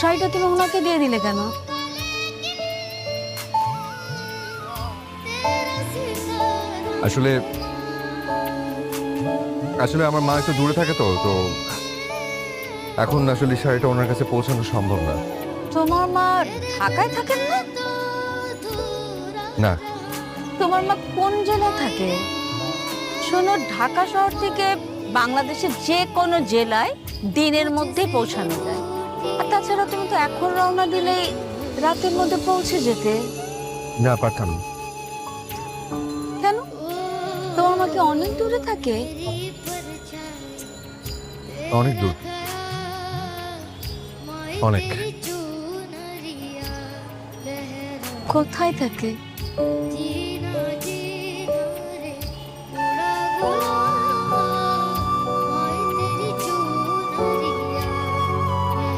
শাড়িটা তুমি ওনাকে দিয়ে দিলে কেন? আসলে আসলে আমার মা একটু দূরে থাকে তো তো এখন আসলে শাড়িটা ওনার কাছে পৌঁছানো সম্ভব না। তোমার মা ঢাকায় থাকেন না? না। তোমার মা কোন জেলায় থাকে? শোনো ঢাকা শহর থেকে বাংলাদেশের যে কোনো জেলায় দিনের মধ্যে পৌঁছানো যায়। আর তাছাড়া তুমি তো এখন রওনা দিলেই রাতের মধ্যে পৌঁছে যেতে। না পারতাম কেন? তোমার মা কি অনেক দূরে থাকে। অনেক দূর। অনেক। কোথায় থাকে?